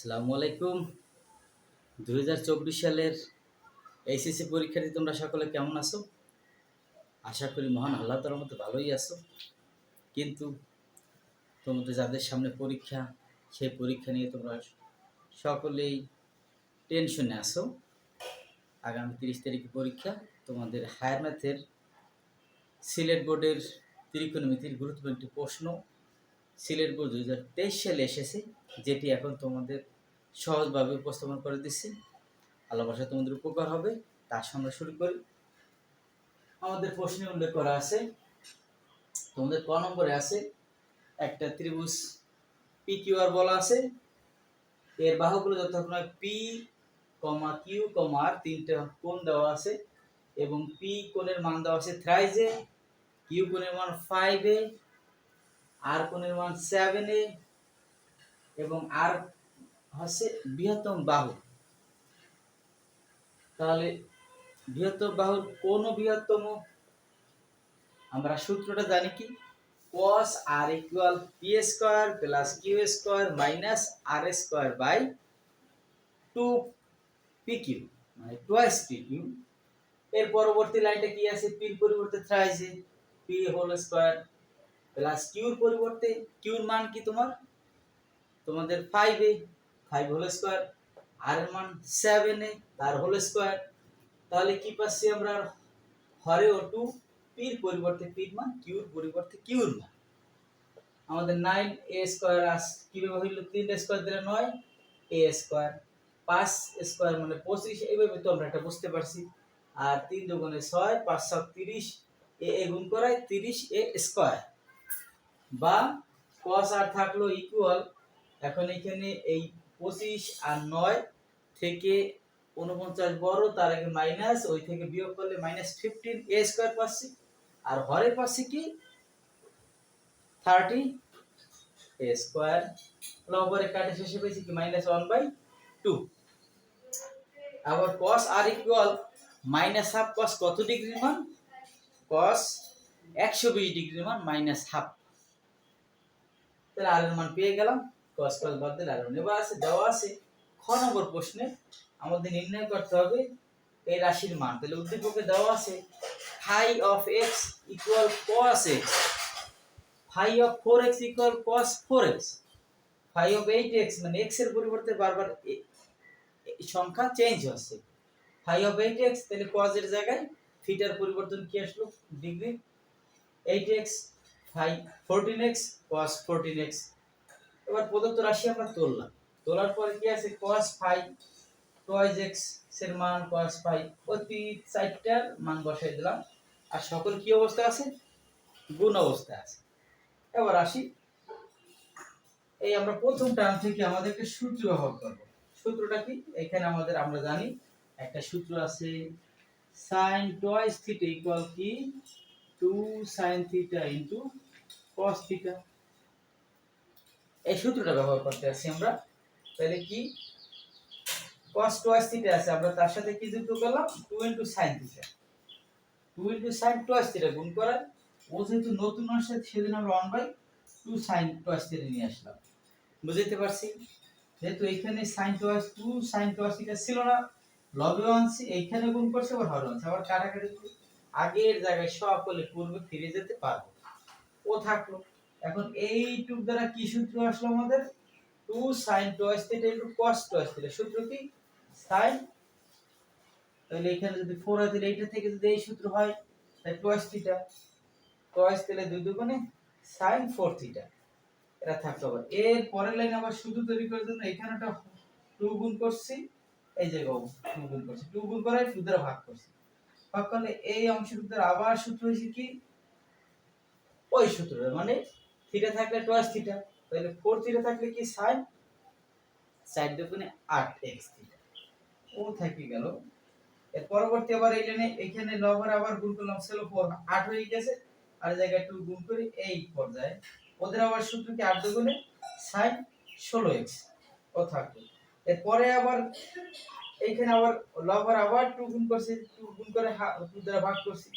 আসসালামু আলাইকুম। দু হাজার চব্বিশ সালের এইচএসসি পরীক্ষার্থী, তোমরা সকলে কেমন আছো? আশা করি মহান আল্লাহ তালার মতো ভালোই আছো। কিন্তু তোমাদের, যাদের সামনে পরীক্ষা, সেই পরীক্ষা নিয়ে তোমরা সকলেই টেনশনে আসো আগামী তিরিশ তারিখে পরীক্ষা। তোমাদের হায়ার ম্যাথের সিলেট বোর্ডের ত্রিকোণমিতির গুরুত্বপূর্ণ একটি প্রশ্ন সিলেট বোর্ড দু হাজার তেইশ সালে এসেছে, যেটি এখন তোমাদের সহজভাবে উপস্থাপন করে দিচ্ছি আল্লাহ ভাষা তোমাদের উপকার হবে। তার সঙ্গে শুরু করি। আমাদের প্রশ্নে উল্লেখ করা আছে। তোমাদের ক নম্বরে আছে? একটা ত্রিভুজ পি কিউ আর বলা আছে। এর বাহুগুলো যথাক্রমে পি কমা কিউ কমা আর তিনটা কোণ দেওয়া আছে এবং পি কোণের মান দেওয়া আছে থ্রাইজে কিউ কোণের মান ফাইভ আর কোণের মান সেভেন এ এবং আর হচ্ছে বৃহত্তম বাহু। তাহলে বৃহত্তম বাহুর কোন বৃহত্তম? আমরা সূত্রটা জানি কি? cos r P square plus Q square minus R square by two P Q মানে টোয়াইস কিউ এর পরবর্তী লাইনটা কি আছে? পির পরিবর্তে থ্রাইজে পি হোল স্কয়ার প্লাস কিউর পরিবর্তে কিউর মান কি তোমার? তোমাদের ফাইভ এ। ফাইভ হোল স্কোয়ার আর এর মান সেভেন এ তার হোল স্কোয়ার তাহলে কি পাচ্ছি আমরা? হরে ও টু পির পরিবর্তে পির মান কিউর পরিবর্তে কিউর মান। আমাদের নাইন এ স্কোয়ার আস কীভাবে হইল? তিন স্কোয়ার দিলে নয় এ স্কোয়ার পাঁচ স্কোয়ার মানে পঁচিশ, এইভাবে তো আমরা এটা বুঝতে পারছি। আর তিন দুগুণে ছয়, পাঁচ সাত তিরিশ, এ এ গুণ করায় তিরিশ এ স্কোয়ার বা cos আর থাকল ইকুয়াল এখন এখানে এই পঁচিশ আর নয় থেকে উনপঞ্চাশ বড়, তার আগে মাইনাস ওই থেকে বিয়োগ করলে মাইনাস ফিফটিন এ স্কোয়ার পাচ্ছি। আর হরে পাচ্ছি কি? থার্টি এ স্কোয়ার লবরে কাটে, শেষে পেয়েছি কি? মাইনাস ওয়ান বাই টু আবার cos R equal minus half cos কত ডিগ্রির মান? cos একশো বিশ ডিগ্রির মান মাইনাস হাফ তাহলে আর মান পেয়ে গেলাম। Cos বাদ দিলে আর এবার আছে, দেওয়া আছে। খ নম্বর প্রশ্নে আমাদের নির্ণয় করতে হবে, এই রাশির মান। তাহলে উদ্দীপকে দেওয়া আছে phi of X equal cos x phi of four X equal cos four X phi of eight X মানে এক্সের পরিবর্তে বারবার সংখ্যা চেঞ্জ হচ্ছে। ফাই অফ এইট এক্স তাহলে cos এর জায়গায় থিটার পরিবর্তন কি আসলো? Degree eight X phi fourteen X cos fourteen X এবার প্রদত্ত রাশি আমরা তুললাম। তোলার পরে কি আছে? cos ফাই টয়েজ এক্সের মান cos ফাই প্রতি সাইডটার মান বসাই দিলাম। আর সকল কি অবস্থা আছে? গুণ অবস্থা আছে। এবার আসি। এই আমরা প্রথম টার্ম থেকে আমাদেরকে সূত্র ব্যবহার করব। সূত্রটা কি? এখানে আমাদের, আমরা জানি, একটা সূত্র আছে, sin টয়েস থিটা ইকুয়াল কি? 2 sin theta into cos theta এই সূত্রটা ব্যবহার করতে আছি আমরা। তাহলে কি? cos টয়েস থিটা আছে, আমরা তার সাথে কি যুক্ত করলাম? 2 sin theta 2 sin twice theta গুণ করার ও যেহেতু নতুন আসছে সেদিন আমরা 1 বাই 2 sin টয়েস থিটা নিয়ে আসলাম। বুঝতে পারছি? যেহেতু এইখানে sin twice 2 sin twice theta ছিল না লবে আনছি এইখানে গুণ করছে, আবার হরে আনছি আবার কাটাকাটি আগের জায়গায় সকলে পূর্বে ফিরে যেতে পারব ও থাকল। এখন এইটুক দ্বারা কি সূত্র আসলো আমাদের? Two sine twice theta into cos twice theta সূত্র কি? সাইন। তাহলে এখানে যদি ফোর হয়, তাহলে এইটা থেকে যদি এই সূত্র হয়, তাহলে টয়েস থিটা টয়েস তাহলে দুই দুগুণে সাইন ফোর থিটা এটা থাকতে হবে এর পরের লাইন আবার শুধু তৈরি করার জন্য এখানে একটা টু গুণ করছি। এই জায়গাও টু গুণ করছি। টু গুণ করে টু দ্বারা ভাগ করছি। ভাগ করলে এই অংশটুকু দ্বারা আবার সূত্র হয়েছে কি? ওই সূত্রটা মানে থিটা থাকলে টয়েস থিটা তাহলে ফোর থিটা থাকলে কি সাইন সাইড দুগুণে আট এক্স থিটা ও থেকে গেল। এর পরবর্তী আবার এই এখানে লবার আবার গুণ করলাম সেলো ফোর আট হয়ে গেছে। আর জায়গায় টু গুণ করি, এই পর্যায়ে। ওদের আবার সূত্র কি আট দুগুণে? সাইন ষোলো এক্স ও থাকল। এরপরে আবার এইখানে আবার লবার আবার টু গুণ করছি টু গুণ করে টু দ্বারা ভাগ করছি।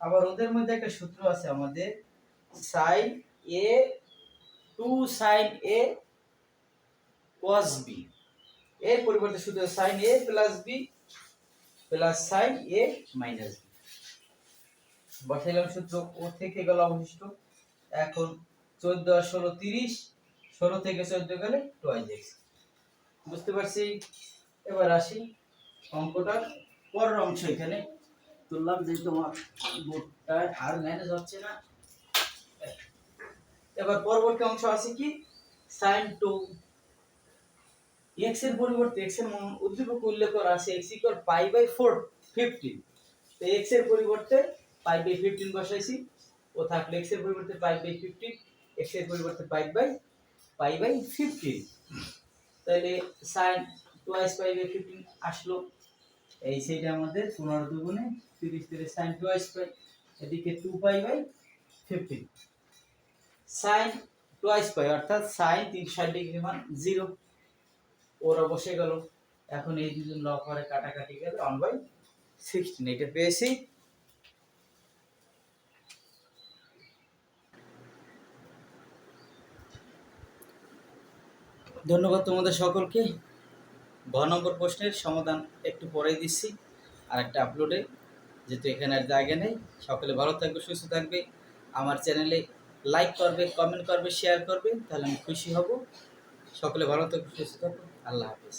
আবার ওদের মধ্যে একটা সূত্র আছে আমাদের sine A two sine A cos b এর পরিবর্তে শুধু sine A plus B plus sine A minus B বসাইলাম সূত্র ও থেকে গেল অবশিষ্ট। এখন চোদ্দ আর ষোলো তিরিশ, ষোলো থেকে চোদ্দ গেলে টোয়াইজ এক্স বুঝতে পারছি? এবার আসি অঙ্কটার পরের অংশ এখানে। তুললাম যে তোমার বোর্ডটা আর ম্যানেজ হচ্ছে না। এবার পরবর্তী অংশ আছে কি? সাইন টু এক্সের পরিবর্তে এক্সের উদ্দীপক উল্লেখ করা আছে X equal pi by four fifteen তো এক্সের পরিবর্তে পাই বাই ফিফটিন বসাইছি, ও থাকলে এক্সের পরিবর্তে পাই বাই ফিফটিন এক্সের পরিবর্তে pi by pi by fifteen তাহলে sine twice pi by fifteen আসলো। এই সেইটা আমাদের পনেরো দুগুণে তিরিশ তিরিশ সাইন টোয়াইস পাই এদিকে two pi by fifteen sine twice pi, অর্থাৎ সাইন তিন ষাট ডিগ্রি মান জিরো। ওরা বসে গেল। এখন এই দুজন লক করে কাটাকাটি গেলে ওয়ান বাই সিক্সটিন এটা পেয়েছি। ধন্যবাদ তোমাদের সকলকে। ঘ নম্বর প্রশ্নের সমাধান একটু পরেই দিচ্ছি। আর একটা আপলোডে যেহেতু এখানে আর জায়গা নেই। সকলে ভালো থাকবে, সুস্থ থাকবে। আমার চ্যানেলে লাইক করবে কমেন্ট করবে শেয়ার করবে, তাহলে আমি খুশি হব। সকলে ভালো থাকবে সুস্থ থাকবে আল্লাহ হাফিজ।